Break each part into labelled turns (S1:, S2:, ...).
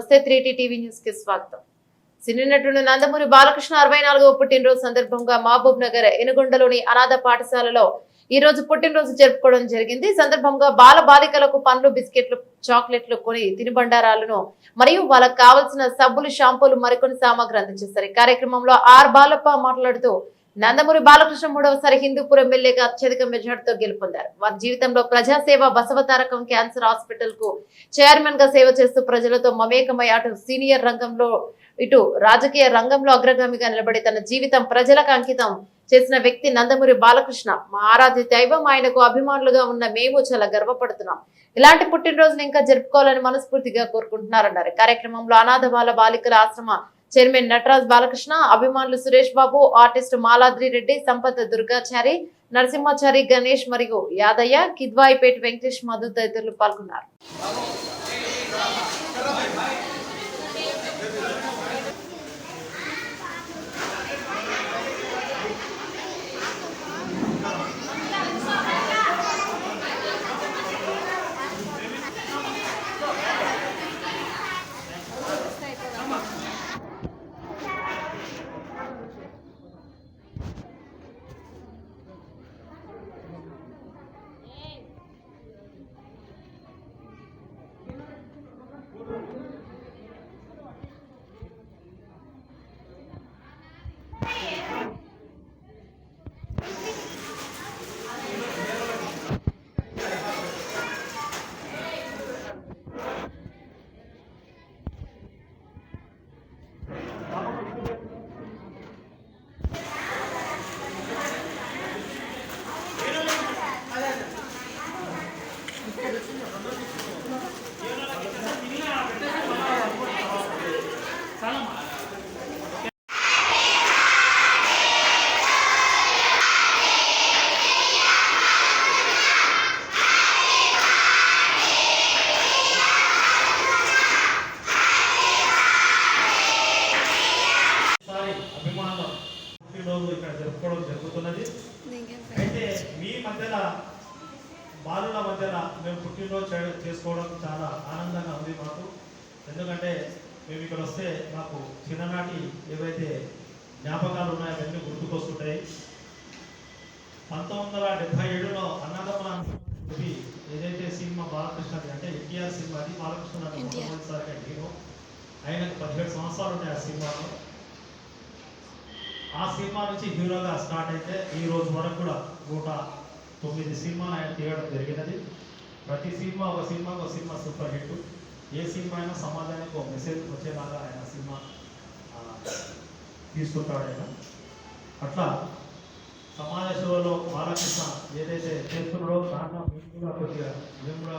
S1: నమస్తే three TV న్యూస్కి స్వాగతం. సినీ నటుడు నందమూరి బాలకృష్ణ అరవై నాలుగవ పుట్టినరోజు సందర్భంగా మహబూబ్ నగర్ ఎనుగొండలోని అనాథ పాఠశాలలో ఈ రోజు పుట్టినరోజు జరుపుకోవడం జరిగింది. సందర్భంగా బాల బాలికలకు పండ్లు బిస్కెట్లు చాక్లెట్లు కొని తినుబండారాలను మరియు వాళ్ళకు కావలసిన సబ్బులు షాంపూలు మరికొన్ని సామాగ్రి అందించేస్తారు ఈ కార్యక్రమంలో ఆర్ బాలప్ప మాట్లాడుతూ నందమూరి బాలకృష్ణ మూడవసారి హిందూపురం ఎమ్మెల్యేగా అత్యధిక మెజార్టీతో గెలుపొందారు. వారి జీవితంలో ప్రజాసేవ బసవతారకం క్యాన్సర్ హాస్పిటల్కు చైర్మన్గా సేవ చేస్తూ ప్రజలతో మమేకమై అటు సీనియర్ రంగంలో ఇటు రాజకీయ రంగంలో అగ్రగామిగా నిలబడి తన జీవితం ప్రజలకు అంకితం చేసిన వ్యక్తి నందమూరి బాలకృష్ణ. మా ఆరాధ్య దైవం ఆయనకు అభిమానులుగా ఉన్న మేము చాలా గర్వపడుతున్నాం. ఇలాంటి పుట్టినరోజును ఇంకా జరుపుకోవాలని మనస్ఫూర్తిగా కోరుకుంటున్నారన్నారు. కార్యక్రమంలో అనాథ బాల బాలికల ఆశ్రమ చైర్మన్ నటరాజ్ బాలకృష్ణ అభిమానులు సురేష్ బాబు ఆర్టిస్ట్ మాలాద్రి రెడ్డి సంపత్ దుర్గాచారి నరసింహాచారి గణేష్ మరియు యాదయ్య కిద్వాయిపేట వెంకటేష్ మధు తదితరులు పాల్గొన్నారు
S2: ఈసారి అభిమానుల పుట్టినరోజు ఇక్కడ జరుపుకోవడం జరుగుతున్నది అయితే మీ మధ్యన బాలుల మధ్యన మేము పుట్టినరోజు చే- చేసుకోవడం చాలా ఆనందంగా ఉంది మాకు. ఎందుకంటే మేము ఇక్కడ వస్తే మాకు చిన్ననాటి ఏవైతే జ్ఞాపకాలు ఉన్నాయో అవన్నీ గుర్తుకొస్తుంటాయి. పంతొమ్మిది వందల డెబ్బై ఏడులో అన్నదమ్ముల చెప్పి ఏదైతే సినిమా బాలకృష్ణది అంటే ఎన్టీఆర్ సినిమా అది బాలకృష్ణ మొట్టమొదటిసారిగా హీరో. ఆయనకు పదిహేడు సంవత్సరాలు ఉన్నాయి ఆ సినిమాలో. ఆ సినిమా నుంచి హీరోగా స్టార్ట్ అయితే ఈ రోజు వరకు కూడా నూట తొమ్మిది సినిమాలు ఆయన తీయడం జరిగినది. ప్రతి సినిమా ఒక సినిమా ఒక సినిమా సూపర్ హిట్ ఏ సినిమా అయినా సమాజానికి ఒక మెసేజ్ వచ్చేలాగా ఆయన సినిమా తీసుకుంటాడైనా తీసుకుంటాడు ఆయన. అట్లా సమాజ సేవలో బాలకృష్ణ ఏదైతే చేస్తున్నాడో దాంట్లో మేము కూడా కొద్దిగా మేము కూడా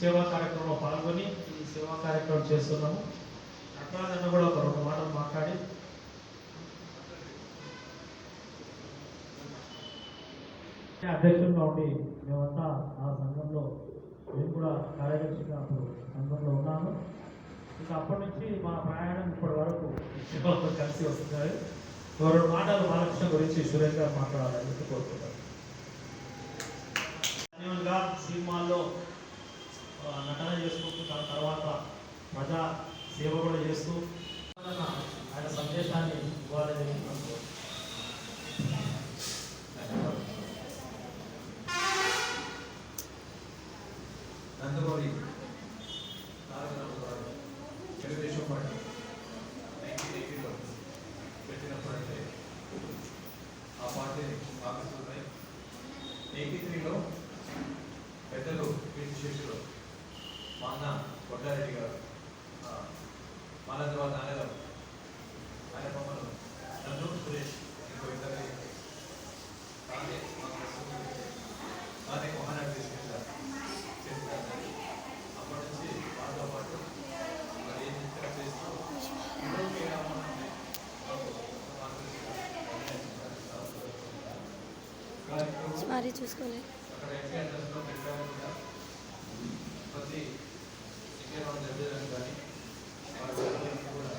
S2: సేవా కార్యక్రమంలో పాల్గొని ఈ సేవా కార్యక్రమం చేస్తున్నాము. అట్లా కూడా ఒక రెండు మాటలు మాట్లాడి అధ్యక్షులుగా ఉండి మేమంతా ఆ సంఘంలో నేను కూడా కార్యదర్శిగా అప్పుడు సంఘంలో ఉన్నాను ఇంకా అప్పటి నుంచి మా ప్రయాణం ఇప్పటి వరకు కలిసి వస్తున్నాయి. రెండు మాటలు బాలకృష్ణ గురించి సురేష్ గారు మాట్లాడాలని కోరుతున్నాను సినిమాల్లో నటన చేసుకుంటూ దాని తర్వాత ప్రజా సేవ కూడా చేస్తూ ఆయన సందేశాన్ని ఇవ్వాలని
S3: నందమూరి తారక రామారావు తెలుగుదేశం పార్టీ నైన్టీన్ ఎయిటీలో పెట్టినప్పుడంటే ఆ పార్టీని స్థాపిస్తున్నాయి ఎయిటీ త్రీలో పెద్దలు పీటి శేషులు మా అన్న కొట్టారెడ్డి గారు ఆ, మన తర్వాత నాన్నగారు ఆయన మమ్మల్ని నన్ను సురేష్ ఇంకో ఇద్దరిని తానే మాకు తానే మహానాడు తీసుకెళ్ళారు చేస్తారు అప్పటి నుంచి వాళ్ళతో పాటు మరి ఏం ఇక్కడ చేస్తూ ఇంట్లోకి రావాలంటే మాకు
S4: మరి చూసుకోలే
S3: ప్రతి కానీ వాళ్ళ కూడా